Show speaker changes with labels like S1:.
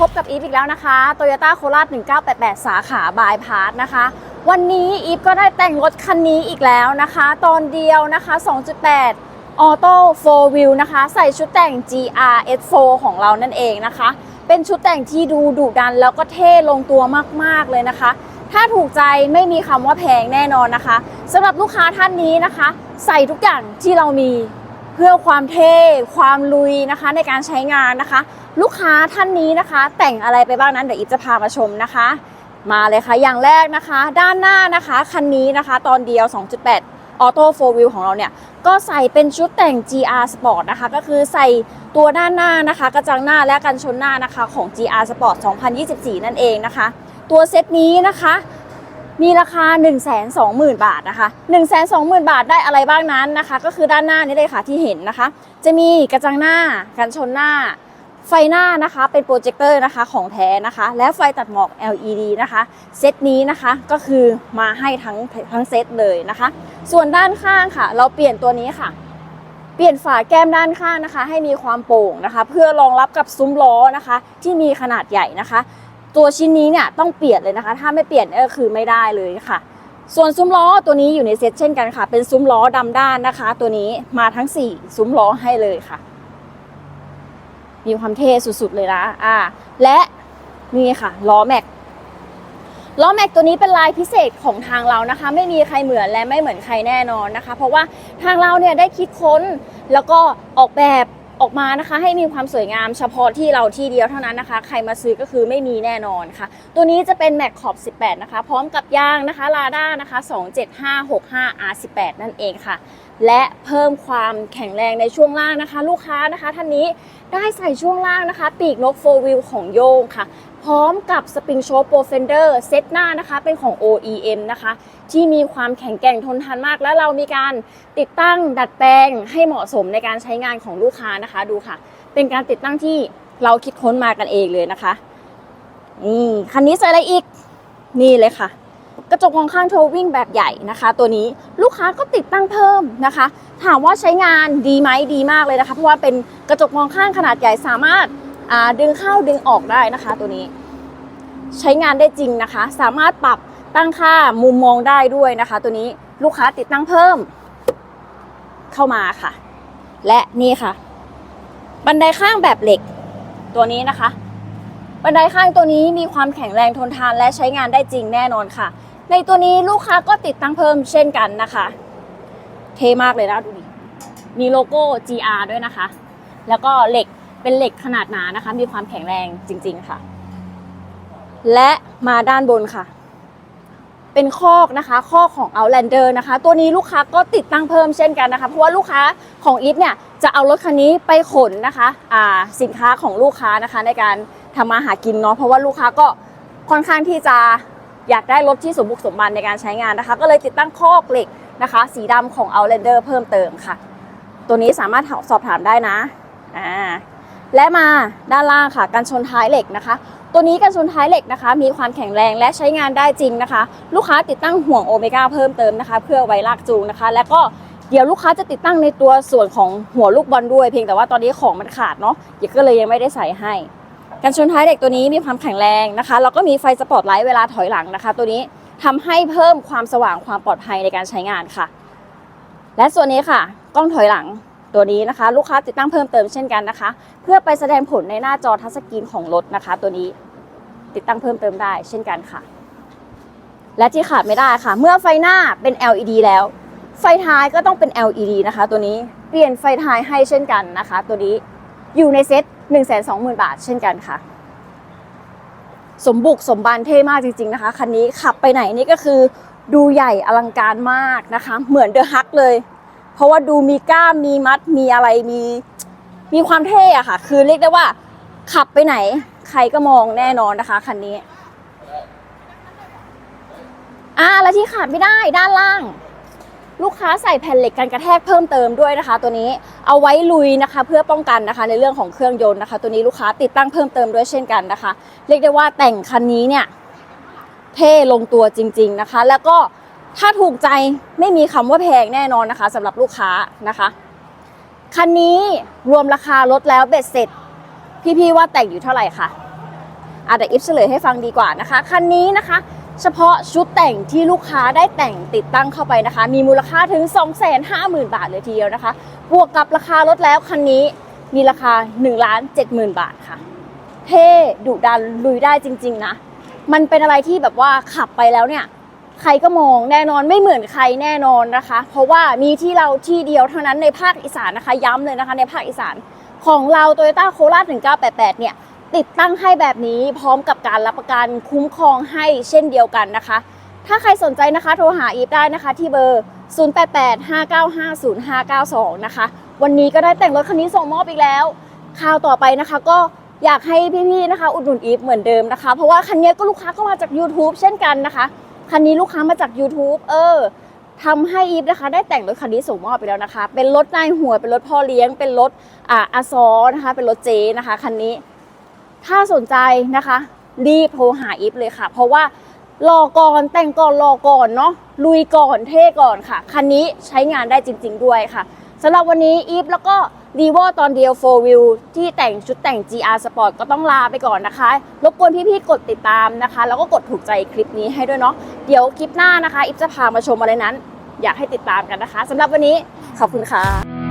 S1: พบกับอีฟอีกแล้วนะคะ Toyota โคราช1988 สาขาบายพาสนะคะ วันนี้อีฟก็ได้แต่งรถคันนี้อีกแล้วนะคะ ตอนเดียวนะคะ 2.8 ออโต้4 Wheel นะคะ ใส่ชุดแต่ง GR S4 ของเรานั่นเองนะคะ เป็นชุดแต่งที่ดูดุดันแล้วก็เท่ลงตัวมาก ๆ เลยนะคะ ถ้าถูกใจไม่มีคำว่าแพงแน่นอนนะคะสำหรับลูกค้าท่านนี้นะคะ ใส่ทุกอย่างที่เรามี เพื่อความเท่ความลุยนะคะในการใช้งานนะคะ ลูกค้าท่านนี้นะคะ แต่งอะไรไปบ้างนั้นเดี๋ยวอีฟจะพามาชมนะคะ มาเลยค่ะอย่างแรกนะคะ ด้านหน้านะคะคันนี้นะคะ ตอนเดียว 2.8 ออโต้4 Wheel ของเราเนี่ยก็ใส่เป็นชุดแต่ง GR Sport นะคะ ก็คือใส่ตัวด้านหน้านะคะ กระจังหน้าและกันชนหน้านะคะของ GR Sport 2024 นั่นเองนะคะ ตัวเซตนี้นะคะ มีราคา 1 2 0 0 0 0 บาทนะคะ 1 2 0 0 0 0 บาทได้อะไรบ้างนั้นนะคะ ก็คือด้านหน้านี้เลยค่ะที่เห็นนะคะ จะมีกระจังหน้ากันชนหน้า ไฟหน้านะคะเป็นโปรเจคเตอร์นะคะของแท้นะคะ และไฟตัดหมอก LED นะคะ เซตนี้นะคะก็คือมาให้ทั้งทั้งเซตเลยนะคะ ส่วนด้านข้างค่ะ เราเปลี่ยนตัวนี้ค่ะ เปลี่ยนฝาแก้มด้านข้างนะคะ ให้มีความโป่งนะคะ เพื่อรองรับกับซุ้มล้อนะคะ ที่มีขนาดใหญ่นะคะ ตัวชิ้นนี้เนี่ยต้องเปลี่ยนเลยนะคะ ถ้าไม่เปลี่ยนก็คือไม่ได้เลยค่ะ ส่วนซุ้มล้อตัวนี้อยู่ในเซตเช่นกันค่ะ เป็นซุ้มล้อดำด้านนะคะ ตัวนี้มาทั้ง 4 ซุ้มล้อให้เลยค่ะ มีความเท่สุดๆเลยนะอ่า และนี่ค่ะล้อแม็กล้อแม็กตัวนี้เป็นลายพิเศษของทางเรานะคะ ไม่มีใครเหมือนและไม่เหมือนใครแน่นอนนะคะ เพราะว่าทางเราเนี่ยได้คิดค้นแล้วก็ออกแบบ ออกมานะคะให้มีความสวยงามเฉพาะที่เราที่เดียวเท่านั้นนะคะ ใครมาซื้อก็คือไม่มีแน่นอนค่ะ ตัวนี้จะเป็นแม็กขอบ 18 นะคะ พร้อมกับยางนะคะลาด้านะคะ 27565 R18 นั่นเองค่ะ และเพิ่มความแข็งแรงในช่วงล่างนะคะ ลูกค้านะคะท่านนี้ได้ใส่ช่วงล่างนะคะ ปีกนกโฟวิลของโยงค่ะ พร้อมกับสปริงโชว์โปรเฟนเดอร์เซตหน้านะคะเป็นของ OEM นะคะ ที่มีความแข็งแกร่งทนทานมาก และเรามีการติดตั้งดัดแปลงให้เหมาะสมในการใช้งานของลูกค้านะคะดูค่ะ เป็นการติดตั้งที่เราคิดค้นมากันเองเลยนะคะนี่คันนี้ใส่อะไรอีกนี่เลยค่ะ กระจกมองข้างโทวิ่งแบบใหญ่นะคะ ตัวนี้ลูกค้าก็ติดตั้งเพิ่มนะคะ ถามว่าใช้งานดีไหมดีมากเลยนะคะ เพราะว่าเป็นกระจกมองข้างขนาดใหญ่สามารถ ดึงเข้าดึงออกได้นะคะตัวนี้ ใช้งานได้จริงนะคะ สามารถปรับตั้งค่ามุมมองได้ด้วยนะคะ ตัวนี้ลูกค้าติดตั้งเพิ่ม เข้ามาค่ะ และนี่ค่ะ บันไดข้างแบบเหล็ก ตัวนี้นะคะ บันไดข้างตัวนี้มีความแข็งแรงทนทานและใช้งานได้จริงแน่นอนค่ะ ในตัวนี้ลูกค้าก็ติดตั้งเพิ่มเช่นกันนะคะ เทมากเลยนะดูดิมีโลโก้ GR ด้วยนะคะ แล้วก็เหล็ก เป็นเหล็กขนาดหนานะคะ มีความแข็งแรงจริง ๆค่ะ และมาด้านบนค่ะ เป็นคอกนะคะคอกของ Outlander นะคะ ตัวนี้ลูกค้าก็ติดตั้งเพิ่มเช่นกันนะคะ เพราะว่าลูกค้าของอีฟเนี่ยจะเอารถคันนี้ไปขนนะคะอ่าสินค้าของลูกค้านะคะ ในการทำมาหากินเนาะเพราะว่าลูกค้าก็ค่อนข้างที่จะอยากได้รถที่สมบุกสมบันในการใช้งานนะคะ ก็เลยติดตั้งคอกเหล็กนะคะ สีดำของ Outlander เพิ่มเติมค่ะ ตัวนี้สามารถสอบถามได้นะอ่า และมาด้านล่างค่ะกันชนท้ายเหล็กนะคะ ตัวนี้กันชนท้ายเหล็กนะคะ มีความแข็งแรงและใช้งานได้จริงนะคะ ลูกค้าติดตั้งห่วงโอเมก้าเพิ่มเติมนะคะ เพื่อไว้ลากจูงนะคะ แล้วก็เดี๋ยวลูกค้าจะติดตั้งในตัวส่วนของหัวลูกบอลด้วย เพียงแต่ว่าตอนนี้ของมันขาดเนาะเดี๋ยวก็เลยยังไม่ได้ใส่ให้กันชนท้ายเหล็กตัวนี้มีความแข็งแรงนะคะแล้วก็มีไฟสปอตไลท์เวลาถอยหลังนะคะ ตัวนี้ทำให้เพิ่มความสว่างความปลอดภัยในการใช้งานค่ะ และส่วนนี้ค่ะ กล้องถอยหลัง ตัวนี้นะคะ ลูกค้าติดตั้งเพิ่มเติมเช่นกันนะคะ เพื่อไปแสดงผลในหน้าจอทัชสกรีนของรถนะคะ ตัวนี้ติดตั้งเพิ่มเติมได้เช่นกันค่ะ และที่ขาดไม่ได้ค่ะ เมื่อไฟหน้าเป็น LED แล้ว ไฟท้ายก็ต้องเป็น LED นะคะ ตัวนี้เปลี่ยนไฟท้ายให้เช่นกันนะคะ ตัวนี้อยู่ในเซ็ต1 2 0 0 0 0 บาท เช่นกันค่ะ สมบุกสมบันเท่มากจริง ๆนะคะคันนี้ขับไปไหนนี่ก็คือดูใหญ่อลังการมากนะคะ เหมือนเดอะฮักเลย เพราะว่าดูมีกล้ามมีมัดมีอะไรมี มีความเท่อะค่ะ คือเรียกได้ว่า ขับไปไหน ใครก็มองแน่นอนนะคะคันนี้อ่าและที่ขาดไม่ได้ด้านล่าง ลูกค้าใส่แผ่นเหล็กกันกระแทกเพิ่มเติมด้วยนะคะ ตัวนี้เอาไว้ลุยนะคะ เพื่อป้องกันนะคะ ในเรื่องของเครื่องยนต์นะคะ ตัวนี้ลูกค้าติดตั้งเพิ่มเติมด้วยเช่นกันนะคะ เรียกได้ว่าแต่งคันนี้เนี่ยเท่ลงตัวจริง ๆนะคะ แล้วก็ ถ้าถูกใจไม่มีคำว่าแพงแน่นอนนะคะสำหรับลูกค้านะคะ คันนี้รวมราคารถแล้วเบ็ดเสร็จ พี่ๆว่าแต่งอยู่เท่าไหร่คะอะเดี๋ยวอิฟเฉลยให้ฟังดีกว่านะคะ คันนี้นะคะ เฉพาะชุดแต่งที่ลูกค้าได้แต่งติดตั้งเข้าไปนะคะ มีมูลค่าถึง 250,000 บาทเลยทีเดียวนะคะ บวกกับราคารถแล้วคันนี้มีราคา1ล้าน70,000 บาทค่ะ เท่ดุดันลุยได้จริง ๆ นะ มันเป็นอะไรที่แบบว่าขับไปแล้วเนี่ย ใครก็มองแน่นอนไม่เหมือนใครแน่นอนนะคะ เพราะว่ามีที่เราที่เดียวเท่านั้นในภาคอีสานนะคะ ย้ำเลยนะคะ ในภาคอีสานของเรา Toyota c o r a 1988 เนี่ย ติดตั้งให้แบบนี้พร้อมกับการรับประกันคุ้มครองให้เช่นเดียวกันนะคะ ถ้าใครสนใจนะคะโทรหาอีฟได้นะคะที่เบอร์ 0885950592 นะคะ วันนี้ก็ได้แต่งรถคันนี้ส่งมอบอีกแล้วคราวต่อไปนะคะก็อยากให้พี่ๆนะคะ อุดหนุนอีฟเหมือนเดิมนะคะ เพราะว่าคันนี้ก็ลูกค้าก็มาจาก YouTube เช่นกันนะคะ คันนี้ลูกค้ามาจาก YouTube เออทำให้อีฟนะคะ ได้แต่งรถคันนี้ส่งมอบไปแล้วนะคะ เป็นรถนายหัวเป็นรถพ่อเลี้ยง เป็นรถอ่าอาซอนะคะ เป็นรถเจนะคะคันนี้ ถ้าสนใจนะคะรีบโทรหาอีฟเลยค่ะ เพราะว่ารอก่อนแต่งก่อนรอก่อนเนาะลุยก่อนเท่ก่อนค่ะ คันนี้ใช้งานได้จริง ๆ ด้วยค่ะสำหรับวันนี้อีฟแล้วก็ ดีวอตอนเดียว 4 Wheel ที่แต่งชุดแต่ง GR Sport ก็ต้องลาไปก่อนนะคะ รบกวนพี่ๆ กดติดตามนะคะ แล้วก็กดถูกใจคลิปนี้ให้ด้วยเนาะ เดี๋ยวคลิปหน้านะคะ อิฟจะพามาชมอะไรนั้น อยากให้ติดตามกันนะคะสำหรับวันนี้ขอบคุณค่ะ